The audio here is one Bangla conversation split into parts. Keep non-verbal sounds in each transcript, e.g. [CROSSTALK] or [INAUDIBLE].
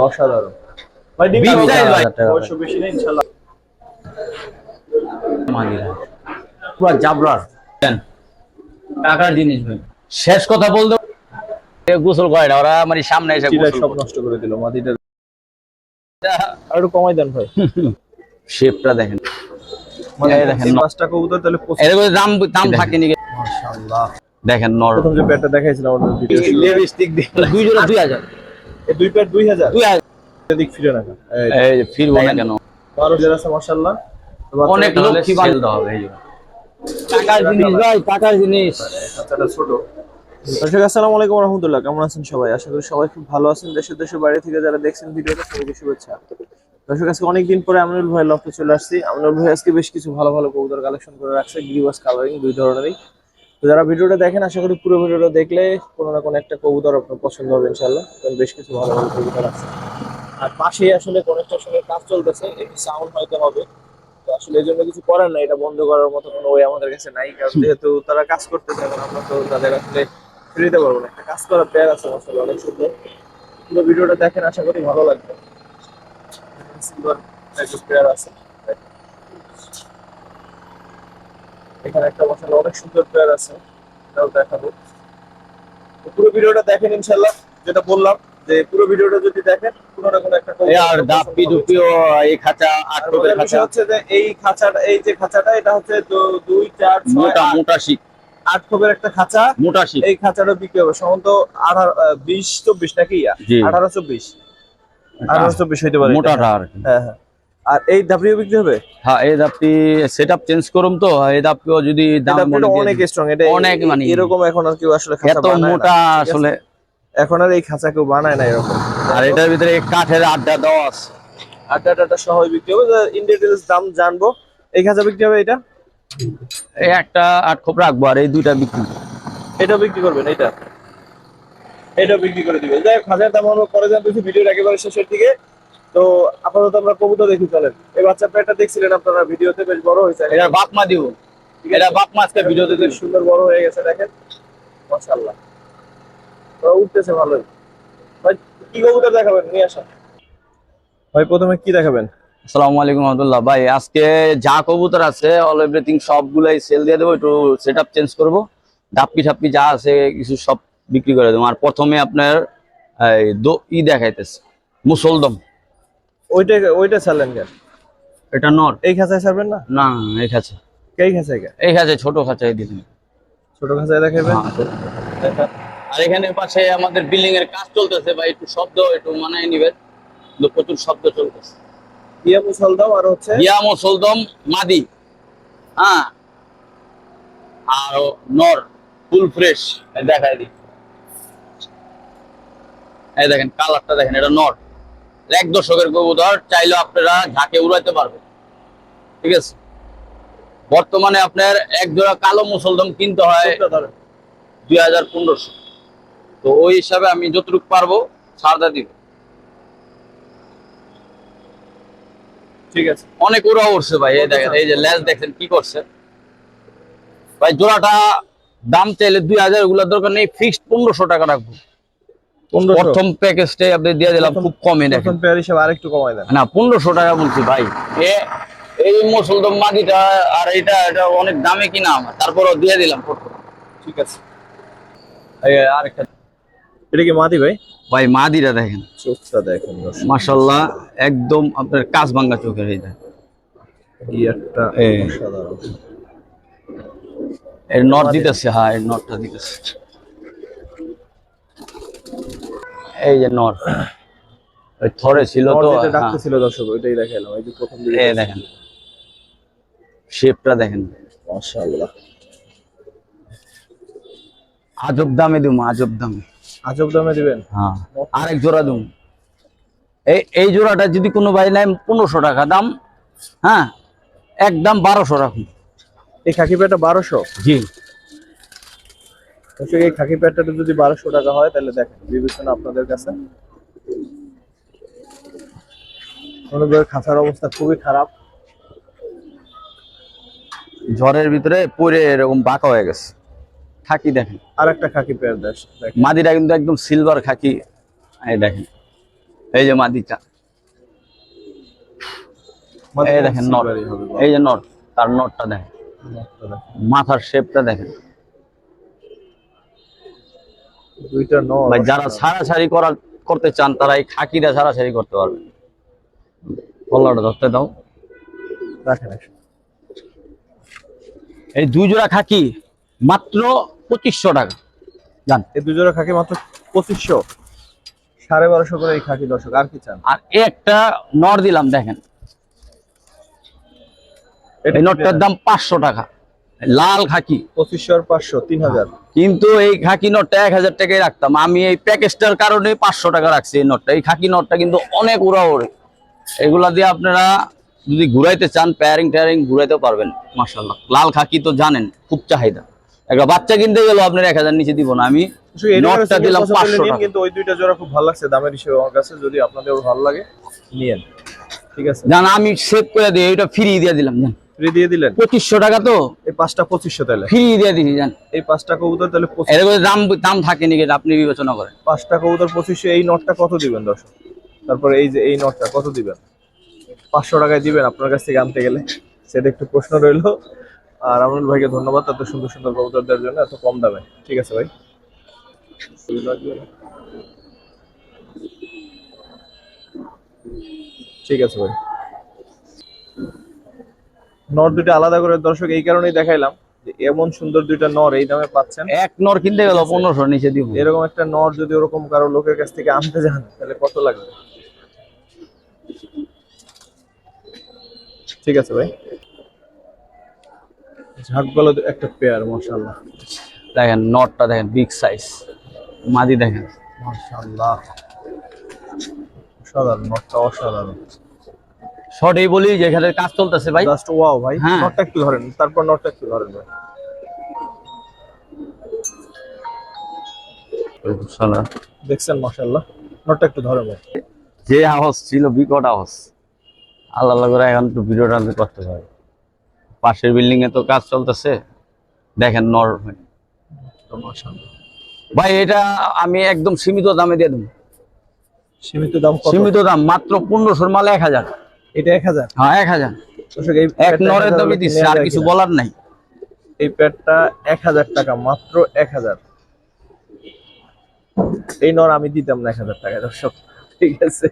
অসাধারণ। ভাই ডিম বেশি নেই ইনশাআল্লাহ পুরা জাবরার টাকার জিনিস ভাই। শেষ কথা বলতে এ গোসল করে না ওরা মানে সামনে এসে গোসল সব নষ্ট করে দিল মাটিটা [LAUGHS] আর একটু কমাই দেন ভাই। শেপটা দেখেন। মানে দেখেন, এই ন- পাঁচটা কবুতর তাহলে এর দাম দাম মাশাআল্লাহ। দেখেন নর। প্রথম যে পেয়ারটা দেখাইছিলাম আমাদের ভিডিও লিপস্টিক দিয়ে। দুই জোড়া দুই হাজার। এই দুই দুই হাজার? দুই হাজার। ফিরে রাখা এই এই যে ফিরবো না কেন? বারো হাজার আছে বাচ্চাটা অনেক লোক কি হবে টাকার জিনিস ভাই টাকার জিনিস। বাচ্চাটা ছোট। দর্শক আসসালামু আলাইকুম রহমতুল্লাহ। কেমন আছেন সবাই? আশা করি সবাই খুব ভালো আছেন। দেশের দেশের বাইরে থেকে যারা দেখছেন ভিডিওটা সবাইকে শুভেচ্ছা। দর্শক আজকে অনেকদিন পরে আমিনুল ভাই লফটে চলে আসছি। আমিনুল ভাই আজকে বেশ কিছু ভালো ভালো কবুতর কালেকশন করে রাখছে। গ্রিবাস কালারিং দুই ধরনেরই। তো যারা ভিডিওটা দেখেন, আশা করি পুরো ভিডিওটা দেখলে কোনো না কোনো একটা কবুতর আপনার পছন্দ হবে ইনশাল্লাহ কারণ বেশ কিছু ভালো ভালো কবুতর আছে। আর পাশেই আসলে কনেকশনের কাজ চলতেছে একটু সাউন্ড হয়তো হবে। তো আসলে এই জন্য কিছু করার নাই, এটা বন্ধ করার মতো কোনো ওয়ে আমাদের কাছে নাই। কারণ যেহেতু তারা কাজ করতেছে, এখন আমরা তো তাদের আসলে ছেড়ে দিতে পারব না। একটা কাজ করার প্যার আছে আসলে অনেক সুন্দর। পুরো ভিডিওটা দেখেন, আশা করি ভালো লাগবে। সিলভার প্লেয়ার আছে। এখানে একটা মশলা অনেক সুন্দর প্লেয়ার আছে এটাও দেখাবো। পুরো ভিডিওটা দেখেন ইনশাল্লাহ যেটা বললাম যে পুরো ভিডিওটা যদি দেখেন কোনো না কোনো একটা এই আর দাপি দুপিও এই খাঁচা আট আর খাঁচা। হচ্ছে যে এই খাঁচাটা এই যে খাঁচাটা এটা হচ্ছে দুই চার মোটা মোটা শিক আট খোপের একটা খাঁচা মোটা শিক এই খাঁচাটা বিক্রি হবে সম্ভবত আঠারো বিশ চব্বিশ নাকি। আঠারো চব্বিশ। আঠারো চব্বিশ হইতে পারে মোটাটা আর হ্যাঁ হ্যাঁ। আর এই ডাব্লিউ বিক্রি হবে? হ্যাঁ এই দাপটি সেট আপ চেঞ্জ করুম তো এই দাপটিও যদি দাম অনেক স্ট্রং এটা অনেক মানে- এরকম এখন আর কেউ আসলে খাঁচা এত মোটা আসলে এখন আর এই খাঁচা কেউ বানায় না এরকম। আর এটার ভিতরে কাঠের আড্ডা দেওয়া আছে। আটটা টাটা সহ বিক্রি হবে। ইন ডিটেলস দাম জানব। এই খাঁচা বিক্রি হবে এটা? এই একটা আট খোপ রাখব আর এই দুইটা বিক্রি। এটা বিক্রি করবেন এটা এটা বিক্রি করে দিবে যাই হোক হাজার দাম আমরা পরে জানতেছি ভিডিওর একেবারে শেষের দিকে। তো আপাতত আমরা কবুতর দেখি চলেন। এই বাচ্চা পেটটা দেখছিলেন আপনারা ভিডিওতে বেশ বড় হয়েছে এটা বাপ মা দিব। এটা বাপ মা আজকে ভিডিওতে বেশ সুন্দর বড় হয়ে গেছে দেখেন। মাশাআল্লাহ। তো উঠতেছে ভালোই। ভাই কি কবুতর দেখাবেন? নিয়ে আসেন। ভাই প্রথমে কি দেখাবেন? আসসালামু আলাইকুম রহমতুল্লাহ। ভাই আজকে যা কবুতর আছে অল এভরিথিং সবগুলাই সেল দিয়ে দেবো একটু সেট আপ চেঞ্জ করব। ডাপ্পি ঠাপ্পি যা আছে কিছু সব বিক্রি করে দেবো। আর প্রথমে আপনার দো ই দেখাইতেছে মুসলদম। ওইটা ওইটা ছাড়লেন কেন? এটা নর। এই খাঁচায় ছাড়বেন না? না এই খাঁচে এই খাঁচায় এই খাঁচে ছোট খাঁচাই দিলেন ছোট খাঁচায় দেখাবেন? হ্যাঁ, আর এখানে পাশে আমাদের বিল্ডিং এর কাজ চলতেছে ভাই একটু শব্দ একটু মানায় নিবেন। প্রচুর শব্দ চলতেছে। ইয়া মুসল আর হচ্ছে? ইয়া মুসলদম মাদি। হ্যাঁ। আর নর ফুল ফ্রেশ। দেখাই দিই। এই দেখেন কালারটা দেখেন এটা নর। এক দশকের কবুতর চাইলে আপনারা ঝাঁকে উড়াইতে পারবেন। ঠিক আছে? বর্তমানে আপনার এক জোড়া কালো মুসলদম কিনতে হয়। দুই হাজার পনেরোশো। তো ওই হিসাবে আমি যতটুকু পারব ছাড়দা দিব। ঠিক আছে। অনেক ওরা উঠছে ভাই এই দেখেন এই যে লেজ দেখেন কি করছে। ভাই জোড়াটা দাম চাইলে দুই হাজার এগুলোর দরকার নেই ফিক্সড পনেরোশো টাকা রাখব। প্রথম প্যাকেজটাই আপনি দিয়ে দিলাম খুব কমে দেখেন। আরেকটু কমাই দেন। না পনেরোশো টাকা বলছি ভাই। এ এই মুসলদম মাদিটা আর এটা এটা অনেক দামে কিনা আমার তারপরও দিয়ে দিলাম ঠিক আছে। আরেকটা। এটা কি মাদি ভাই? ভাই মাদিটা দেখেন। চোখটা দেখেন। মাশাল্লাহ একদম আপনার কাজ ভাঙ্গা চোখের এই দেখেন। এই একটা এর নট দিতেছে হ্যাঁ এর নটটা দিতেছে। এই যে নট ওই থরে ছিল তো হ্যাঁ, দর্শক ওইটাই দেখালাম এই যে প্রথম দিকে এই দেখেন। শেপটা দেখেন। মাশাআল্লাহ। আজব দামে দিম আজব দামে। আজব দামে দিবেন? হ্যাঁ। আরেক জোড়া দিম। এই এই জোড়াটা যদি কোনো ভাই নেয় পনেরোশো টাকা দাম হ্যাঁ। একদম বারোশো রাখুন। এই খাকি প্যাটটা বারোশো? জি। দর্শক এই খাকি প্যাটটা যদি বারোশো টাকা হয় তাহলে দেখেন বিবেচনা আপনাদের কাছে। খাঁচার অবস্থা খুবই খারাপ। ঝড়ের ভিতরে পরে এরকম বাঁকা হয়ে গেছে। খাকি দেখেন। আর একটা খাকি প্যাট দেশ মাদিটা কিন্তু একদম সিলভার খাকি। এই দেখেন এই যে মাদিটা। মাদি এই দেখেন নট। এই যে নট তার নটটা দেখেন। মাথার শেপটা দেখেন। দুইটা ভাই যারা ছাড়াছাড়ি করার করতে চান তারা এই খাকিটা ছাড়াছাড়ি করতে পারবে কল্লাটা ধরতে দাও। রাখেন এই দুই জোড়া খাকি মাত্র পঁচিশশো টাকা। জান এই দুজোড়া খাকি মাত্র পঁচিশশো। সাড়ে বারোশো করে এই খাকি দর্শক আর কি চান? আর একটা নর দিলাম দেখেন। এই নটটার দাম পাঁচশো টাকা। লাল খাকি। পঁচিশশো পাঁচশো তিন হাজার। কিন্তু এই খাকি নটটা এক হাজার টাকায় রাখতাম। আমি এই প্যাকেজটার কারণে পাঁচশো টাকা রাখছি এই নটটা। এই খাকি নটটা কিন্তু অনেক উড়া ওড়ে এগুলা দিয়ে আপনারা যদি ঘুরাইতে চান প্যারিং ট্যারিং ঘুরাইতে পারবেন মার্শাল্লাহ লাল খাকি তো জানেন খুব চাহিদা। একটা বাচ্চা কিনতে গেলেও আপনার এক হাজার নিচে দিব না। আমি নটটা দিলাম পছন্দ হলে 500 নিন, টাকা। কিন্তু ওই দুইটা জোড়া খুব ভালো লাগছে দামের হিসেবে আমার কাছে যদি আপনাদের ভালো লাগে নিয়েন। ঠিক আছে? জান আমি সেভ করে দিই এটা ফ্রি দিয়ে দিলাম জান। ফ্রি দিয়ে দিলেন? টাকা তো। এই পাঁচটা তাহলে। ফ্রি দিয়ে দিছি জান। এই পাঁচটা কবুতর তাহলে এর দাম দাম থাকে নাকি আপনি বিবেচনা করেন। পাঁচটা কবুতর এই নটটা কত দিবেন দর্শক? তারপরে এই যে এই নটটা কত দিবেন? পাঁচশো টাকায় দিবেন আপনার কাছ থেকে আনতে গেলে। সেটা একটু প্রশ্ন রইল। আর আমরুল ভাইকে ধন্যবাদ এত সুন্দর সুন্দর কবুতর দেওয়ার জন্য এত কম দামে। ঠিক আছে ভাই। ঠিক আছে ভাই। নর দুইটা আলাদা করে দর্শক এই কারণেই দেখাইলাম এমন সুন্দর দুইটা নর এই দামে পাচ্ছেন। এক নর কিনতে গেল পনেরোশো নিচে দিব। এরকম একটা নর যদি ওরকম কারও লোকের কাছ থেকে আনতে যান তাহলে কত লাগবে? ঠিক আছে ভাই। একটা পেয়ার মাশাআল্লাহ। দেখেন নটটা দেখেন বিগ সাইজ মাদি দেখেন। মাশাআল্লাহ। অসাধারণ নটটা অসাধারণ। শর্টেই বলি যে এখানে কাজ চলতেছে ভাই। জাস্ট ওয়াও ভাই হ্যাঁ। নটটা একটু ধরেন তারপর নটটা একটু ধরেন ভাই। দেখছেন মাশাআল্লাহ? নটটা একটু ধরেন ভাই। যে আওয়াজ ছিল বিকট আওয়াজ। আল্লাহ আল্লাহ করে এখন একটু ভিডিওটা করতে পারি পাশের বিল্ডিং এ তো কাজ চলতেছে। দেখেন নর ভাই এটা আমি একদম সীমিত দামে দিয়ে দেবো। সীমিত দাম সীমিত দাম মাত্র পনেরোশোর মালে এক হাজার। এটা 1000 হ্যাঁ এক দর্শক এই নরের 1000 আর কিছু বলার নাই। এই প্যাডটা টাকা মাত্র এক হাজার। এই নর আমি দিতাম না এক হাজার টাকা দর্শক। ঠিক আছে।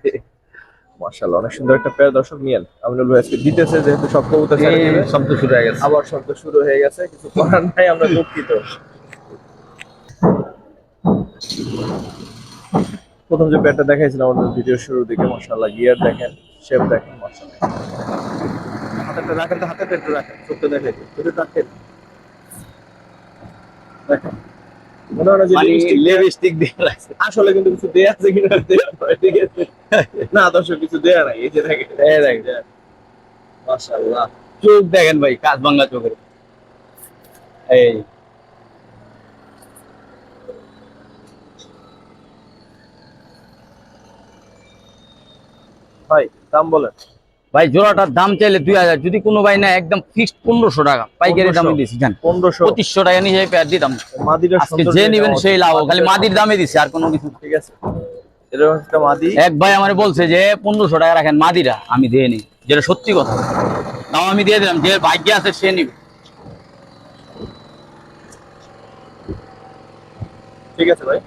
মার্শাল্লাহ অনেক সুন্দর একটা দর্শক নিয়েন। আমিনুল ভাই আজকে দিতেছে যেহেতু সব কবুতর ছেড়ে দিবে শব্দ শুরু হয়ে গেছে। আবার শব্দ শুরু হয়ে গেছে কিছু করার নাই আমরা দুঃখিত। প্রথম যে প্যাডটা দেখাইছিলাম আমাদের ভিডিও শুরুর দিকে মার্শাল্লাহ গিয়ার দেখেন। শেপ দেখেন মার্শাল্লাহ হাতেরটা রাখেন তো হাতেরটা একটু রাখেন চোখটা দেখেন একটু রাখেন দেখেন মনে হয় আসলে কিন্তু কিছু দেয়া আছে কিনা না দর্শক কিছু দেয়া নাই এই যে দেখেন। চোখ দেখেন ভাই কাজ ভাঙ্গা চোখের। এই। ভাই দাম বলেন। ভাই জোড়াটার দাম চাইলে দুই হাজার। যদি কোনো ভাই না একদম ফিক্সড পনেরোশো টাকা। পাইকারি দামে 1500 জান। পনেরোশো। পঁচিশশো টাকা নিয়ে পেয়ার দিতাম সুন্দর যে নিবেন সেই লাভ খালি মাদির দামে দিছি আর কোনো কিছু ঠিক আছে। এক ভাই আমার বলছে যে পনেরোশো টাকা রাখেন মাদিরা আমি দিয়ে নি যেটা সত্যি কথা। তাও আমি দিয়ে দিলাম যে ভাগ্যে আছে সে নিবে। ঠিক আছে ভাই।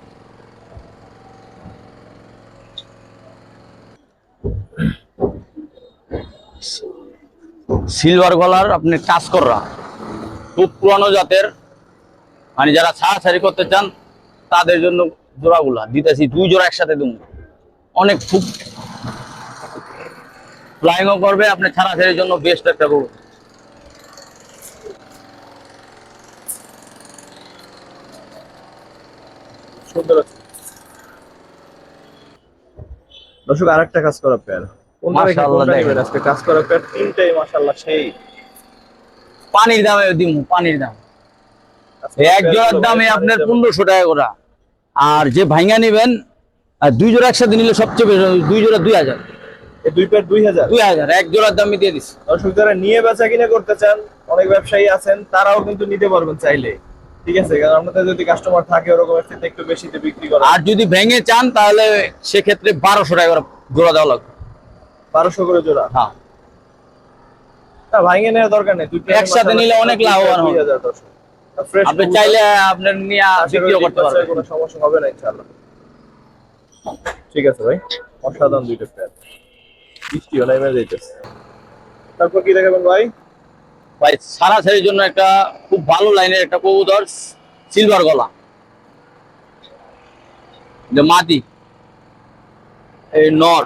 সিলভার গলার আপনি কাজ কররা খুব পুরানো জাতের। মানে যারা ছাড়াছাড়ি করতে চান, তাদের জন্য জোড়াগুলা দিতেছি, দুই জোড়া একসাথে দেবো। অনেক খুব ফ্লাইংও করবে, আপনি ছাড়াছাড়ির জন্য বেস্ট একটা গরু। দর্শক, আরেকটা কাজ করা প্যার মাশাআল্লাহ, দেখেন। আজকে কাজ করা প্যার তিনটাই মাশাআল্লাহ সেই। পানির দামে পানির দাম। এক জোড়ার দামে আপনার টাকা করে। আর যে ভাইঙ্গা নেবেন আর দুই জোড়া একসাথে নিলে সবচেয়ে বেশি দুই জোড়া দুই হাজার। এই দুই এক জোড়ার দামই দিয়ে দর্শক যারা নিয়ে বেচা কিনে করতে চান অনেক ব্যবসায়ী আছেন তারাও কিন্তু নিতে পারবেন চাইলে। ঠিক আছে? কারণ আপনাদের যদি কাস্টমার থাকে ওরকম একটু বেশিতে বিক্রি করা। আর যদি ভেঙে চান তাহলে সেক্ষেত্রে বারোশো টাকা করে জোড়া দেওয়া লাগবে। বারোশো করে জোড়া। হ্যাঁ। ভাঙে নেওয়ার দরকার নেই একসাথে নিলে অনেক লাভবান হবে। আপনি চাইলে আপনার নিয়ে বিক্রিও করতে পারবেন। কোনো সমস্যা হবে না ইনশাআল্লাহ। ঠিক আছে ভাই অসাধারণ দুইটা যাইতেছে তারপর কি দেখাবেন ভাই? ভাই সারা জন্য একটা খুব ভালো লাইনের একটা কবুতর সিলভার গলা। যে মাটি। এই নর।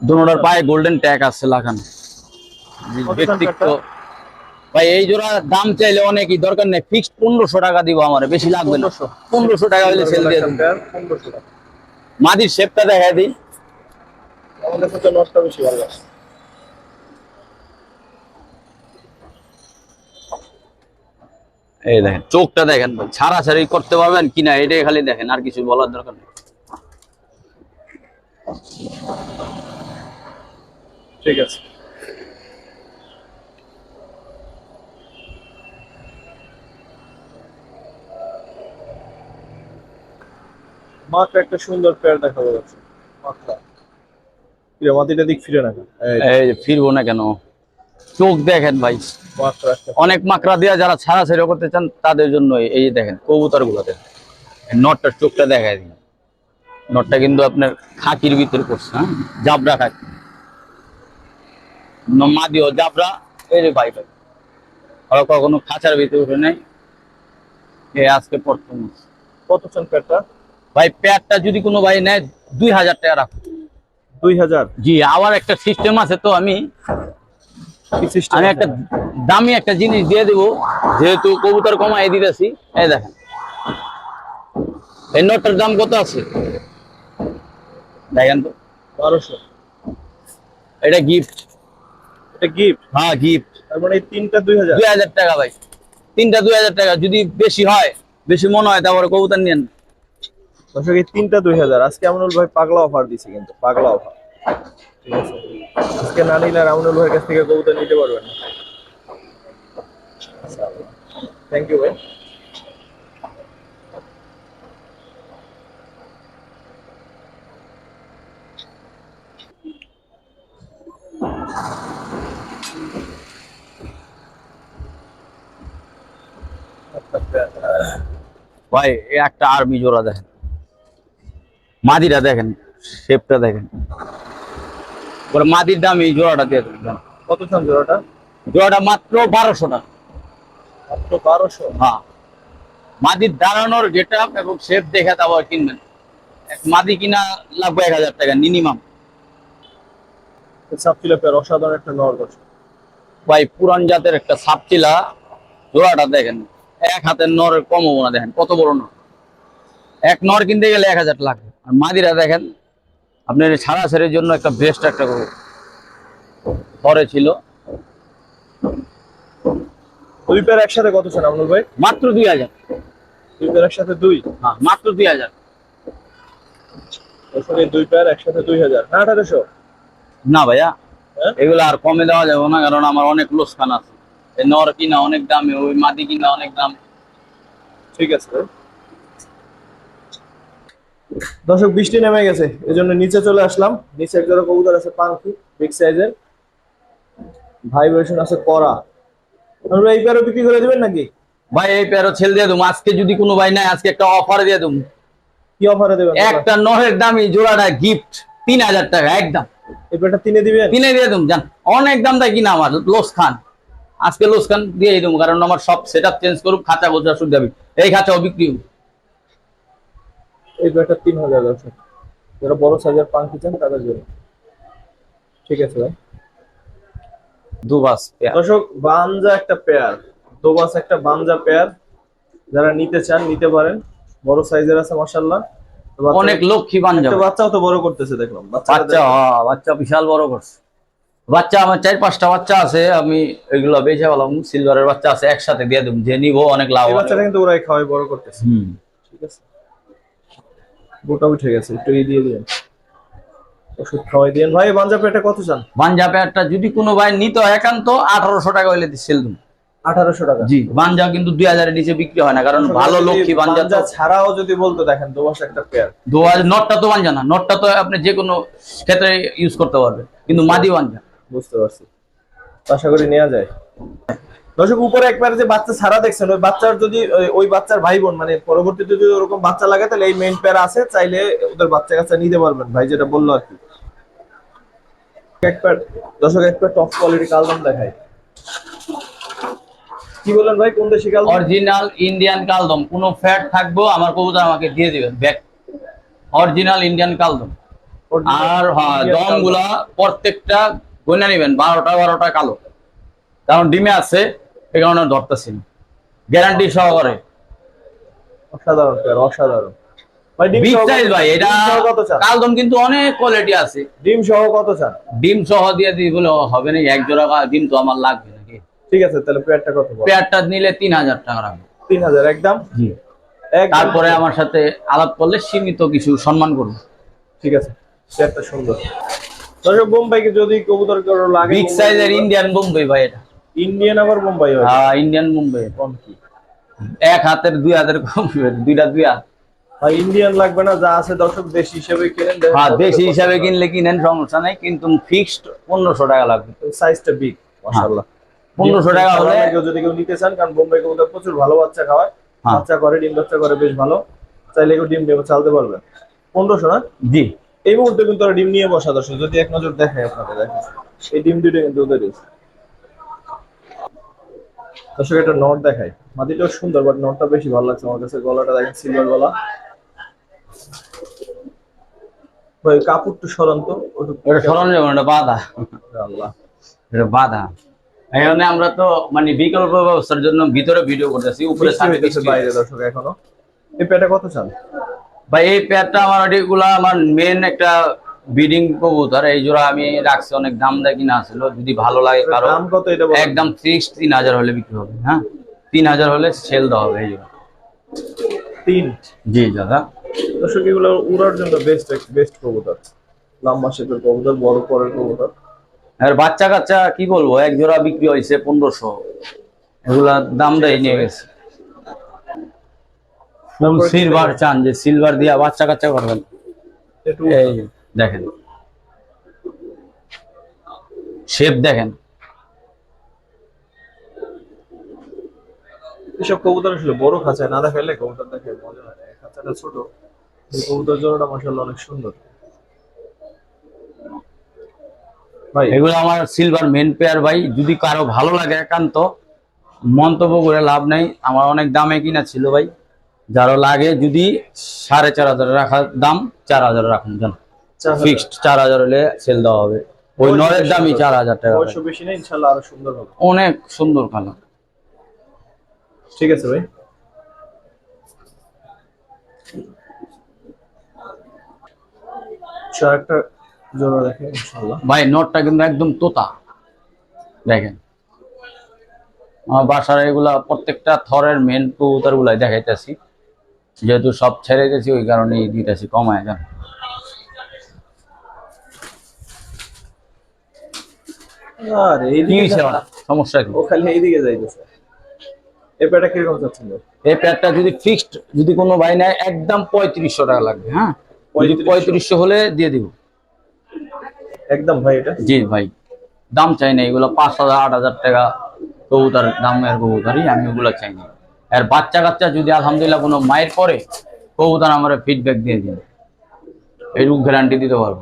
দুনোটার পায়ে গোল্ডেন ট্যাগ আছে লাগানো। কত ব্যক্তিত্ব। ভাই এই জোড়া দাম চাইলে অনেকই দরকার নেই। ফিক্সড পনেরোশো টাকা দিব আমার বেশি লাগবে না। 1500 পনেরোশো টাকা হলে সেল দিয়ে টাকা শেপটা দেখা দিই। এই দেখেন চোখটা দেখেন ছাড়াছাড়ি করতে পারবেন কিনা এটাই খালি দেখেন আর কিছু বলার দরকার নেই। ঠিক আছে। মাত্র একটা সুন্দর পেয়ার দেখা যাচ্ছে মাত্র। মাটিটা দিক ফিরে না এই যে। ফিরবো না কেন? চোখ দেখেন ভাই। অনেক মাকড়া দিয়া যারা ছাড়াছাড়ি করতে চান তাদের জন্য এই যে দেখেন কবুতরগুলো দেখেন নটটার চোখটা দেখায় দিন। নটটা কিন্তু আপনার খাকির ভিতরে করছে হ্যাঁ? জাবরা খাকি। ন- মাদিও জাবরা এই যে ভাই ভাই। আর কখনো খাঁচার ভিতরে উঠে নেই। এ আজকে প্রথম। কত চান ভাই প্যাডটা যদি কোনো ভাই নেয় দুই হাজার টাকা রাখো দুই হাজার? জি আবার একটা সিস্টেম আছে তো আমি। আমি একটা দামি একটা জিনিস দিয়ে দেবো। যেহেতু কবুতর কমাই দিতেছি। এই দেখেন। এই নোটটার দাম কত আছে? দেখেন তো। বারোশো। এটা গিফট এটা গিফট হ্যাঁ গিফট তার মানে তিনটা দুই হাজার। দুই হাজার টাকা ভাই। তিনটা দুই হাজার টাকা যদি বেশি হয় বেশি মনে হয় তারপরে কবুতর নিয়েন। দর্শক এই তিনটা দুই হাজার। আজকে আমনুল ভাই পাগলা অফার দিছে কিন্তু পাগলা অফার ঠিক আছে? আজকে না নিলে আমনুল ভাইয়ের কাছ থেকে কবুতর নিতে পারবেন। না থ্যাংক ইউ ভাই। ভাই একটা আর্মি জোড়া দেখেন। মাদিরা দেখেন শেপটা দেখেন। পরে মাদির দাম এই জোড়াটা দিয়ে দেবেন কত চান জোড়াটা? জোড়াটা মাত্র বারোশো টাকা। মাত্র বারোশো? হ্যাঁ। মাদির দাঁড়ানোর যেটা এবং শেপ দেখে তারপর কিনবেন। এক মাদি কিনা লাগবে এক হাজার টাকা মিনিমাম অসাধারণ একটা নর ভাই পুরান জাতের একটা সাপচিলা জোড়াটা দেখেন। এক হাতের নরের কম হব না দেখেন কত বড় নর। এক নর কিনতে গেলে এক হাজার লাগবে আর মাদিরা দেখেন আপনার ছাড়া ছেড়ের জন্য একটা বেস্ট একটা ঘরে ছিল। দুই পেয়ার একসাথে কত চান আমনুল ভাই? মাত্র দুই হাজার। দুই পেয়ার একসাথে দুই? হ্যাঁ মাত্র দুই হাজার। দুই পেয়ার একসাথে দুই হাজার। না আঠারোশো? না ভাইয়া হ্যাঁ? এগুলো আর কমে দেওয়া যাবে না কারণ আমার অনেক লোসকান আছে। নর কিনা অনেক দামে ওই মাটি কিনা অনেক দাম। ঠিক আছে। দর্শক বৃষ্টি নেমে গেছে এই জন্য নিচে চলে আসলাম। নিচে এক জোড়া কবুতর আছে পাঙ্কি বিগ সাইজের ভাইব্রেশন আছে করা আমরা এই পেয়ারও বিক্রি করে দিবেন নাকি? ভাই এই পেয়ারও ছেল দিয়ে দেবো। আজকে যদি কোনো ভাই নাই আজকে একটা অফার দিয়ে দেবো। কি অফারে দেবেন? একটা নহের দামি জোড়াটা গিফট তিন হাজার টাকা একদম। এই পেয়ারটা তিনে দিবেন? কিনে দিয়ে দেবো জান। অনেক দাম দেয় কিনা আমার লোস খান। আজকে লোস খান দিয়ে দেবো কারণ আমার সব সেট আপ চেঞ্জ করুক খাঁচা গোচা শুধু যাবি এই খাঁচাও বিক্রি হোক। এই পেয়ারটা তিন হাজার দর্শক যারা বড় সাইজের পাঙ্কি চান তাদের জন্য ঠিক আছে ভাই। দুবাস পেয়ার দর্শক বানজা একটা পেয়ার দোবাস একটা বানজা পেয়ার যারা নিতে চান নিতে পারেন। বড় সাইজের আছে মাশাআল্লাহ। অনেক লক্ষ্মী বান বাচ্চাও তো বড় করতেছে দেখলাম। বাচ্চা হ্যাঁ, বাচ্চা বিশাল বড় করছে। বাচ্চা আমার চার পাঁচটা বাচ্চা আছে আমি এগুলো বেঁচে পেলাম সিলভারের বাচ্চা আছে একসাথে দিয়ে দেবো যে নিবো অনেক লাভ হবে। বাচ্চাটা কিন্তু ওরাই খাওয়াই বড় করতেছে। হুম। ঠিক আছে? গোটা উঠে গেছে একটু এই দিয়ে দিন ওষুধ খাওয়াই দিন ভাই বাঞ্জা কত চান? বাঞ্জা পেয়ারটা যদি কোনো ভাই নিত একান্ত আঠারোশো টাকা হইলে সেল আঠারোশো টাকা? জি বাঞ্জা কিন্তু দুই হাজারের নিচে বিক্রি হয় না কারণ ভালো লক্ষ্মী বাঞ্জা ছাড়াও যদি বলতো দেখেন দোবাস একটা পেয়ার দু হাজার নটটা তো বাঞ্জা না নটটা তো আপনি যে কোনো ক্ষেত্রে ইউজ করতে পারবে কিন্তু মাদি বাঞ্জা। বুঝতে পারছি। আশা করি নেওয়া যায়। দর্শক উপরে একবার যে বাচ্চা ছাড়া দেখছেন ওই বাচ্চার যদি ওই- বাচ্চার ভাই বোন মানে পরবর্তীতে যদি ওরকম বাচ্চা লাগে তাহলে এই মেইন পেয়ার আছে চাইলে ওদের বাচ্চা কাচ্চা নিতে পারবেন। ভাই যেটা বলল আর কি। দর্শক এক পেয়ার টপ কোয়ালিটি কালদম দেখাই। কি বললেন ভাই কোন দেশি কালদম? Original Indian কালদম। কোনো ফ্যাট থাকব আমার কবুতর আমাকে দিয়ে দিবেন। ব্যাক অরিজিনাল ইন্ডিয়ান কালদম। আর হ্যাঁ প্রত্যেকটা গয়না নিবেন বারোটা বারোটা কালো। কারণ ডিমে আছে এই কারণে ধরতেছি না। গ্যারান্টি সহকারে। অসাধারণ অসাধারণ। ডিম বিগ সহ সাইজ কত- ভাই এটা কত চান? কিন্তু অনেক কোয়ালিটি আছে। ডিম সহ কত চান? ডিম সহ দিয়ে দিই বলে হবে না এক জোড়া ডিম তো আমার লাগবে নাকি? ঠিক আছে তাহলে পেয়ারটা কত পেয়ারটা নিলে তিন হাজার টাকা রাখবে। তিন হাজার একদম? জি। তারপরে আমার সাথে আলাপ করলে সীমিত কিছু সম্মান করব। ঠিক আছে পেয়ারটা সুন্দর। দর্শক বোম্বাইকে যদি কবুতর কারও লাগে বিগ সাইজের ইন্ডিয়ান বোম্বে ভাই এটা। ইন্ডিয়ান আবার বোম্বাই হয়? হ্যাঁ ইন্ডিয়ান বোম্বে কম কি? এক হাতের দুই হাতের কম দুইটা দুই হাত ভাই ইন্ডিয়ান লাগবে না যা আছে দর্শক দেশ হিসেবে কিনেন হ্যাঁ দেশি হিসাবে কিনলে কিনেন সমস্যা নাই কিন্তু ফিক্সড পনেরোশো টাকা লাগবে। সাইজটা বিগ মাশাআল্লাহ। পনেরোশো টাকা হলে কেউ যদি কেউ নিতে চান কারণ বোম্বাই কবুতর প্রচুর ভালো বাচ্চা খাওয়ায় হ্যাঁ। বাচ্চা করে ডিম বাচ্চা করে বেশ ভালো। চাইলে কেউ ডিম দেবো চালতে পারবেন পনেরোশো না? জি। এই মুহূর্তে কিন্তু ওরা ডিম নিয়ে বসা দর্শক যদি এক নজর দেখায় আপনাকে দেখেন। এই ডিম দুটো কিন্তু ওদেরই দর্শক একটা নট দেখাই মাটিটাও সুন্দর বাট নটটা বেশি ভালো লাগছে আমার কাছে। গলাটা দেখেন সিলভার গলা। ভাই কাপড়টা সরান্ত ওটা ওটা স্মরণ যাবে ওটা বাধা। আল্লাহ। এটা বাধা। এখানে আমরা তো মানে বিকল্প ব্যবস্থার জন্য ভিতরে ভিডিও করতেছি উপরে বাইরে দর্শক এখনও। এই পেটা কত চান ভাই এই পেয়ারটা আমার এগুলা আমার মেন একটা বিডিং কবুতর। এই জোড়া আমি রাখছি অনেক দাম দেয় কিনা ছিল যদি ভালো লাগে কারও দাম কত এটা একদম ফিক্স তিন হাজার হলে বিক্রি হবে হ্যাঁ? তিন হাজার হলে সেল দেওয়া হবে এই জোড়া। তিন? জি দাদা। দর্শক এগুলো উড়ার জন্য বেস্ট বেস্ট কবুতর। লম্বা শেপের কবুতর বড় পরের কবুতর। আর বাচ্চা কাচ্চা কি বলব এক জোড়া বিক্রি হয়েছে পনেরোশো। এগুলার দাম দেয় নিয়ে গেছে সিলভার চান যে সিলভার দিয়া বাচ্চা কাচ্চা করবেন। এই দেখেন। শেপ দেখেন। এসব কবুতর আসলে বড় খাঁচায় না দেখাইলে কবুতর দেখে মজা হয় খাঁচাটা ছোট। এই কবুতর জোড়াটা মাসাল্লাহ অনেক সুন্দর। ভাই এগুলো আমার সিলভার মেন পেয়ার ভাই যদি কারও ভালো লাগে একান্ত মন্তব্য করে লাভ নাই। আমার অনেক দামে কিনা ছিল ভাই। যারও লাগে যদি সাড়ে চার হাজার রাখার দাম চার হাজার রাখুন জান। ফিক্সড চার হাজার হলে সেল দেওয়া হবে। ওই নরের দামই চার হাজার টাকা ভাই। বেশি ইনশাল্লাহ আরও সুন্দর হবে। অনেক সুন্দর কালার ঠিক আছে ভাই। একটা জোড়া দেখে ইনশাল্লাহ। ভাই নটটা কিন্তু একদম তোতা। দেখেন। আমার বাসার এগুলা প্রত্যেকটা থরের মেন কবুতর গুলাই দেখাইতেছি। যেহেতু সব ছেড়ে গেছি ওই কারণেই দিতেছি কমায় যান আর কি এইদিকে হয়েছে যা- আবার? সমস্যা কি? ও খালি এইদিকে যাইতেছে। এই পেটা কীরকম চাচ্ছিল এই প্যাডটা যদি ফিক্সড যদি কোনো ভাই নেয় একদম পঁয়ত্রিশশো টাকা লাগবে হ্যাঁ? পঁয়ত্রিশশো হলে দিয়ে দিব। একদম ভাই এটা? জি ভাই দাম চাই না এগুলো পাঁচ হাজার আট হাজার টাকা কবুতর দামের কবুতরই আমি ওগুলো চাই না। আর বাচ্চা কাচ্চা যদি আলহামদুলিল্লাহ কোনো মায়ের পরে কবুতর আমার ফিডব্যাক দিয়ে দিন এইরূপ গ্যারান্টি দিতে পারব।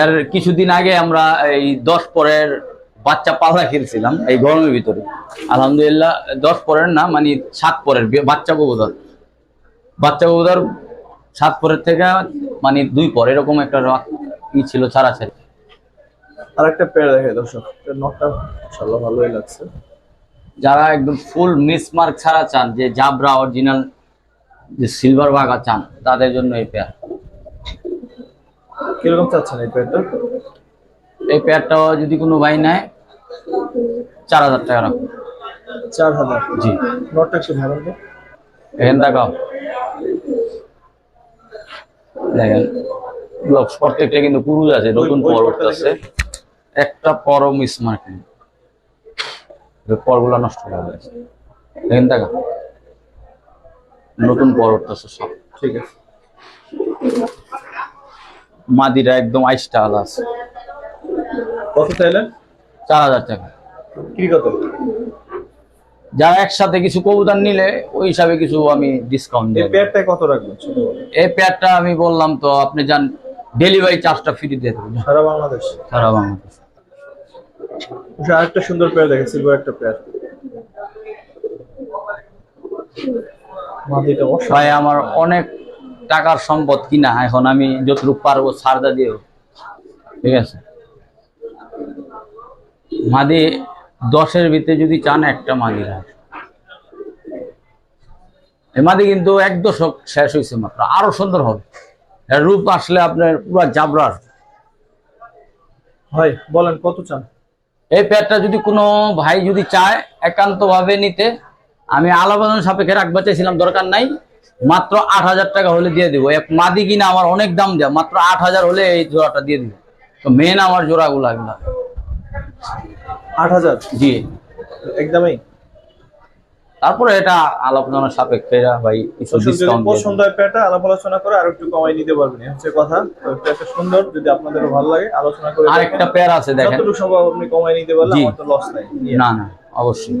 এর কিছুদিন আগে আমরা এই দশ পরের বাচ্চা পালা খেলছিলাম এই গরমের ভিতরে। আলহামদুলিল্লাহ, দশ পরের না মানে সাত পরের বাচ্চা কবুতর। বাচ্চা কবুতর সাত পরের থেকে মানে দুই পর, এরকম একটা ই ছিল ছাড়াছাড়ি। আর একটা পেয়ার দেখে দর্শক এর নটটা ভালোই লাগছে। যারা একদম ফুল মিসমার্ক ছাড়া চান যে জাবরা অরিজিনাল যে সিলভার বাগা চান তাদের জন্য এই পেয়ার কীরকম চাচ্ছেন এই পেয়ারটা এই পেয়ারটাও যদি কোনো ভাই নেয় চার হাজার টাকা রাখুন। চার হাজার? জি। নটটা একটু ভালো এখান দেখাও। দেখেন প্রত্যেকটা কিন্তু পুরুষ আছে নতুন ওই আছে। একটা পরও মিসমার্ক নেই। পরগুলা নষ্ট হয়ে গেছে দেখেন দেখা। নতুন পর উঠতেছে সব ঠিক আছে? মাদিরা একদম আইসটা আলা আছে। কত চাইলেন চার হাজার টাকা। কি কত? যারা একসাথে কিছু কবুতর নিলে ওই হিসাবে কিছু আমি ডিসকাউন্ট দিই পেয়ারটায় কত রাখবেন? এই পেয়ারটা আমি বললাম তো আপনি যান ডেলিভারি চার্জটা ফ্রি দিয়ে দেবেন। সারা বাংলাদেশ? সারা বাংলাদেশ। আরেকটা সুন্দর পেয়ার দেখে সিলভার একটা পেয়ার ভাই আমার অনেক টাকার সম্পদ কিনা এখন আমি যতটুকু পারব সারদা দিও ঠিক আছে? মাদি দশের ভিতরে যদি চান একটা মাদি রাখ। এই মাদি কিন্তু এক দশক শেষ হয়েছে মাত্র আরও সুন্দর হবে। রূপ আসলে আপনার পুরো জাবরার। ভাই বলেন কত চান? এই পেয়ারটা যদি কোনো ভাই যদি চায় একান্তভাবে নিতে আমি আলাবাদন সাপেক্ষে রাখবা চাইছিলাম দরকার নাই। মাত্র আট হাজার টাকা হলে দিয়ে দেবো। এক মাদি কিনা আমার অনেক দাম দেওয়া মাত্র আট হাজার হলে এই জোড়াটা দিয়ে দিব। তো মেন আমার জোড়াগুলো এগুলা। আট হাজার? জি। একদমই? তারপরে এটা আলোচনা সাপেক্ষে ভাই কিছু ডিসকাউন্ট পছন্দ হয় পেয়ারটা আলাপ আলোচনা করে আর একটু কমাই নিতে পারবেন হচ্ছে কথা। পেয়ারটা সুন্দর যদি আপনাদেরও ভালো লাগে আলোচনা করে আরেকটা। পেয়ার আছে দেখেন। যতটুকু সম্ভব আপনি কমাই নিতে পারলে আমার তো লস নাই না না অবশ্যই।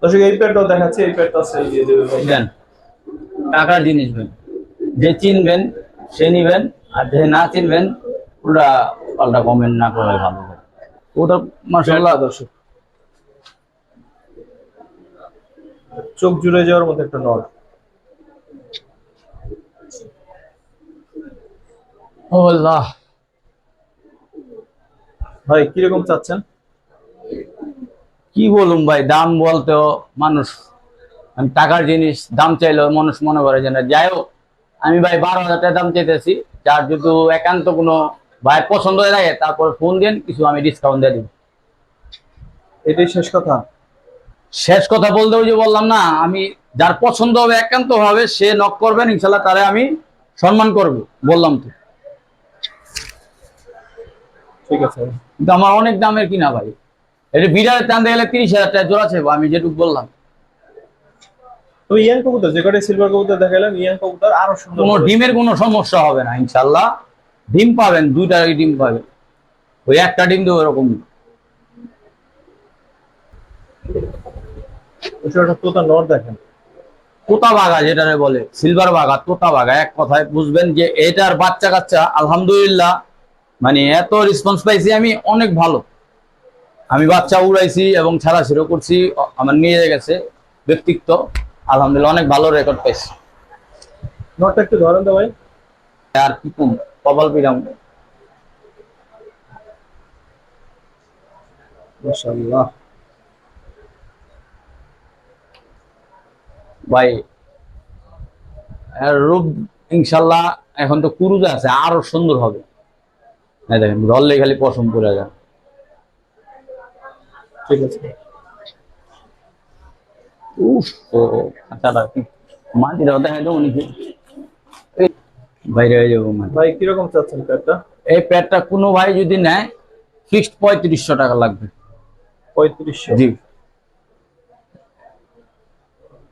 দর্শক এই পেয়ারটাও দেখাচ্ছে এই পেয়ারটা সেল দিয়ে দেবে ভাই। দেন। টাকার জিনিস ভাই। যে চিনবেন সে নিবেন আর যে না চিনবেন ওটা পাল্টা কমেন্ট না করে ভালো। ওটা পেয়ারটা দর্শক চোখ জুড়ে যাওয়ার মতো একটা নল ও আল্লাহ। ভাই কীরকম চাচ্ছেন? কি বলুম ভাই দাম বলতেও মানুষ আমি টাকার জিনিস দাম চাইলেও মানুষ মনে করে যে না যাই হোক আমি ভাই বারো হাজার টাকা দাম চাইতেছি যার যদি একান্ত কোনো ভাই পছন্দ হয়ে থাকে তারপর ফোন দেন কিছু আমি ডিসকাউন্ট দিয়ে দিব এটাই শেষ কথা। শেষ কথা বলতে ওই যে বললাম না আমি যার পছন্দ হবে একান্ত হবে সে নক করবেন ইনশাল্লাহ তারে আমি সম্মান করব বললাম তো। ঠিক আছে। কিন্তু আমার অনেক দামের কিনা ভাই। এটা বিড়ালে টানতে গেলে তিরিশ হাজার টাকা জোড়া ছেবো আমি যেটুকু বললাম। তো ইয়াং কবুতর যে কটা সিলভার কবুতর দেখালাম ইয়াং কবুতর আরও সুন্দর কোনো করে। ডিমের কোনো সমস্যা হবে না ইনশাল্লাহ। ডিম পাবেন দুইটা ডিম পাবেন। ওই একটা ডিম দেবো এরকম। একটা তোতা নর দেখেন। তোতা বাগা যেটারে বলে সিলভার বাগা তোতা বাগা এক কথায় বুঝবেন যে এটার বাচ্চা কাচ্চা আলহামদুলিল্লাহ মানে এত রেসপন্স পাইছি আমি অনেক ভালো। আমি বাচ্চা উড়াইছি এবং ছাড়া ছাড়াছিড়ো করছি আমার নিয়ে গেছে ব্যক্তিত্ব আলহামদুলিল্লাহ অনেক ভালো রেকর্ড পাইছি। নরটা একটু ধরেন তো ভাই। আর কি কম কপাল পিরাম। মাশাআল্লাহ। ভাই রূপ ইনশাল্লাহ এখন তো কুরুজা আছে আরও সুন্দর হবে। এই দেখেন ধরলে খালি পশম পড়ে যায়। ঠিক আছে। উফ আচ্ছা কি মাটিটা দেখা যাব নাকি? বাইরে হয়ে যাব মানে। ভাই কীরকম চাচ্ছেন এই প্যাডটা কোনো ভাই যদি নেয় ফিক্সড পঁয়ত্রিশশো টাকা লাগবে। পঁয়ত্রিশশো? জি।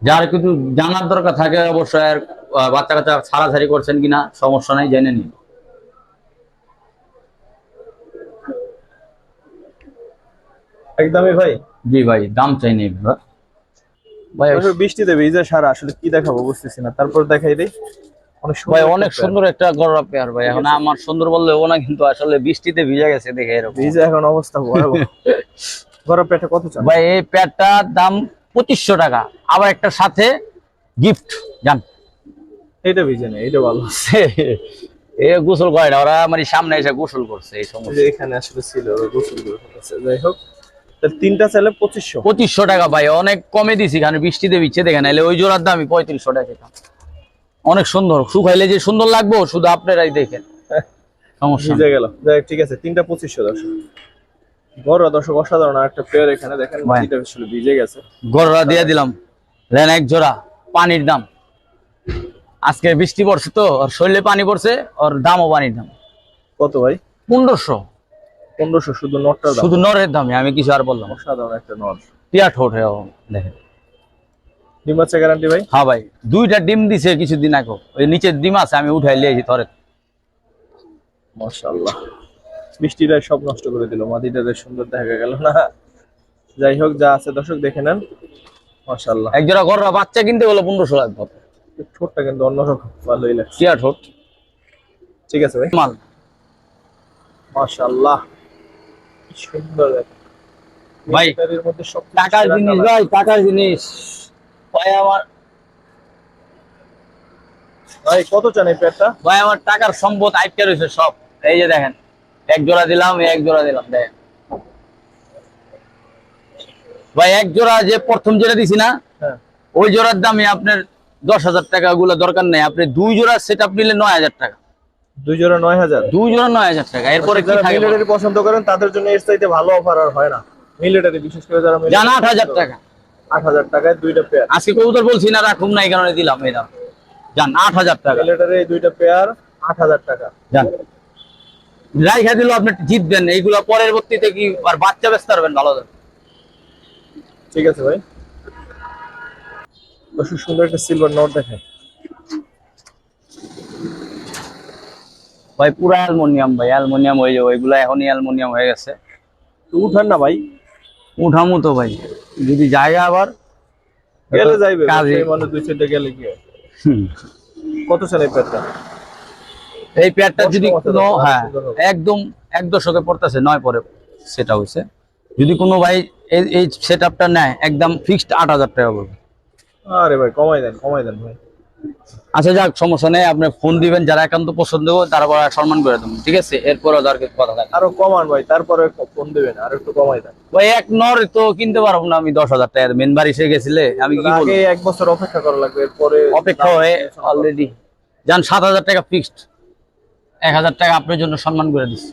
যার কিছু জানার দরকার থাকে অবশ্যই আর বাচ্চা কাচ্চা ছাড়াছাড়ি করছেন কিনা সমস্যা নাই জেনে নিন। একদমই ভাই। জি ভাই দাম চাই নেই ভাই বৃষ্টিতে ভিজে সারা আসলে কি দেখাবো বুঝতেছি না। তারপর দেখাই দেই। অনেক সুন্দর ভাই একটা অনেক। সুন্দর একটা গররা পেয়ার ভাই। এখন আমার সুন্দর বললে ও না কিন্তু আসলে বৃষ্টিতে ভিজে গেছে দেখে এরকম। ভিজে এখন অবস্থা ভয়াবহ। [LAUGHS] গরম পেটে কত চান? ভাই এই প্যাডটার দাম পঁচিশশো টাকা। আবার একটা সাথে গিফট জান। এটা ভিজে নেই এটা ভালো। এ গোসল করে না ওরা মানে সামনে এসে গোসল করছে এই সমস্যা এখানে আসলে ছিল ওরা গোসল করে যাই হোক তিনটা চাইলে পঁচিশশো। পঁচিশশো টাকা ভাই অনেক কমে দিছি কারণ বৃষ্টিতে বিচ্ছে দেখে নাইলে ওই জোড়ার দামই পঁয়ত্রিশশো টাকা অনেক সুন্দর শুকাইলে যে সুন্দর লাগবে শুধু আপনারাই দেখেন। [LAUGHS] সমস্যা। গেল। ঠিক আছে তিনটা পঁচিশশো দর্শক। বড় দর্শক অসাধারণ আর একটা এখানে। দেখেন মাটিটা আসলে ভিজে গেছে। গররা দিয়ে দিলাম। রেন এক জোড়া পানির দাম। আজকে বৃষ্টি পড়ছে তো ওর শরীরে পানি পড়ছে ওর দামও পানির দাম। কত ভাই? পনেরোশো। পনেরোশো শুধু নটটার শুধু নরের দামে আমি কিছু আর বললাম। অসাধারণ একটা নট। টিয়া ঠোঁট দেখেন। ডিম বাচ্চা গ্যারান্টি ভাই? হ্যাঁ ভাই দুইটা ডিম দিছে কিছুদিন আগে। ওই নিচের ডিম আছে আমি উঠাই লিয়েছি মাশাআল্লাহ। বৃষ্টিটা সব নষ্ট করে দিল মাটিটা সুন্দর দেখা গেল না। যাই হোক যা আছে দর্শক দেখে নেন। মাশাআল্লাহ। এক জোড়া ঘররা বাচ্চা কিনতে গেলে পনেরোশো লাগবে। ঠোঁটটা কিন্তু অন্যরকম ভালোই লাগছে। টিয়া ঠোঁট। ঠিক আছে ভাই। মাল। মাশাআল্লাহ। সুন্দর। ভাই, মধ্যে সব টাকার জিনিস ভাই টাকার জিনিস। ভাই আমার ভাই কত চান এই পেয়ারটা? ভাই আমার টাকার সম্পদ আটকে রয়েছে সব। এই যে দেখেন। এক জোড়া দিলাম এক জোড়া দিলাম দেখেন ভাই এক জোড়া যে প্রথম যেটা দিছি না হ্যাঁ। ওই জোড়ার দামে আপনার দশ হাজার টাকা গুলো দরকার নেই। আপনি দুই জোড়া সেট আপ নিলে নয় হাজার টাকা। দুই জোড়া নয় হাজার? দুই জোড়া নয় হাজার টাকা। এরপরে কি বলো? মিলিটারি পছন্দ করেন তাদের জন্য এর চাইতে ভালো অফার আর হয় না। মিলিটারি বিশেষ করে যারা জান আট হাজার টাকা। আট হাজার টাকায় দুইটা পেয়ার আজকে কবুতর বলছি না রাখুন না এই কারণে দিলাম এই দাম জান আট হাজার টাকা। মিলিটারি দুইটা পেয়ার আট হাজার টাকা। জান। রাইখা দিল আপনি জিতবেন। এইগুলা পরবর্তীতে কি আর বাচ্চা ব্যস্ত পারবেন ভালো ঠিক আছে ভাই। খুব সুন্দর একটা সিলভার নোট দেখেন ভাই পুরা অ্যালমোনিয়াম ভাই অ্যালমোনিয়াম হয়ে যাবে। ওইগুলা এখনই অ্যালমোনিয়াম হয়ে গেছে। উঠান না ভাই। উঠামু তো ভাই। যদি জায়গা আবার গেলে যাইবে কাজে। সেই দুই সাইডে গেলে কি কত এই পেয়ারটা এই প্যাডটা যদি কোনো হ্যাঁ একদম এক দশকে পড়তেছে নয় পরে সেটা হয়েছে। যদি কোনো ভাই এই সেট আপটা নেয় একদম ফিক্সড আট হাজার টাকা পড়বে আরে ভাই কমাই দেন কমাই দেন ভাই। আচ্ছা যাক সমস্যা নেই আপনি ফোন দিবেন যারা একান্ত পছন্দ হবে তারা পরে সম্মান করে দেবেন ঠিক আছে? এরপরে আর কিছু কথা থাকে। আরও কমান ভাই তারপরে ফোন দিবেন আর একটু কমাই দেন। ভাই এক নর তো কিনতে পারব না আমি দশ হাজার টাকা মেন বাড়ি এসে গেছিলে আমি কি বলব? আগে এক বছর অপেক্ষা করা লাগবে এরপরে অপেক্ষা হয়ে অলরেডি যান সাত হাজার টাকা ফিক্সড এক হাজার টাকা আপনার জন্য সম্মান করে দিচ্ছি।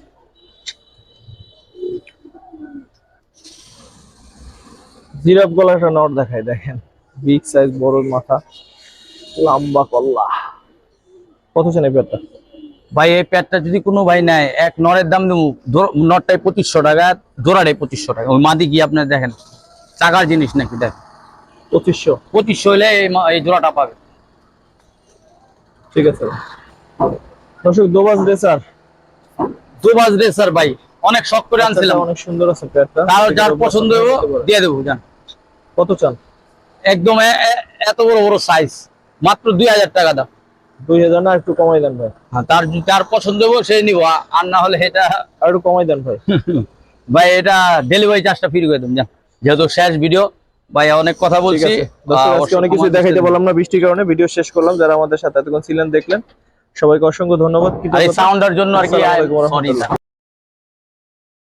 জিরাফ গলা একটা নট দেখায় দেখেন। বিগ সাইজ বড় মাথা লম্বা কল্লা। কত চান এই ভাই এই প্যাডটা যদি কোনো ভাই নেয় এক নরের দাম দেবো। নরটাই পঁচিশশো টাকা জোড়াটাই পঁচিশশো টাকা। ওই মাদি কি আপনার দেখেন টাকার জিনিস নাকি দেখ। পঁচিশশো। পঁচিশশো হলে এই জোড়াটা পাবে। ঠিক আছে। দর্শক দোবাজ রেসার। দুবাজ রেসার ভাই অনেক শখ করে আনছিলাম। অনেক সুন্দর আছে যার পছন্দ দিয়ে দেবো জান। কত চান? একদম এত বড় বড় সাইজ মাত্র দুই হাজার টাকা দাম। দুই হাজার না একটু কমাই দেন ভাই। হ্যাঁ, তার যার পছন্দ হব সে নিব। আর না হলে এটা আর একটু কমাই দেন ভাই। [LAUGHS] ভাই এটা ডেলিভারি চার্জটা ফ্রি করে দেবেন জান। যেহেতু শেষ ভিডিও ভাই অনেক কথা বলছি। অনেক কিছু দেখাইতে বললাম না বৃষ্টির কারণে। ভিডিও শেষ করলাম। যারা আমাদের সাথে এতক্ষণ ছিলেন দেখলেন। সবাইকে অসংখ্য ধন্যবাদ। সাউন্ডের জন্য আর কি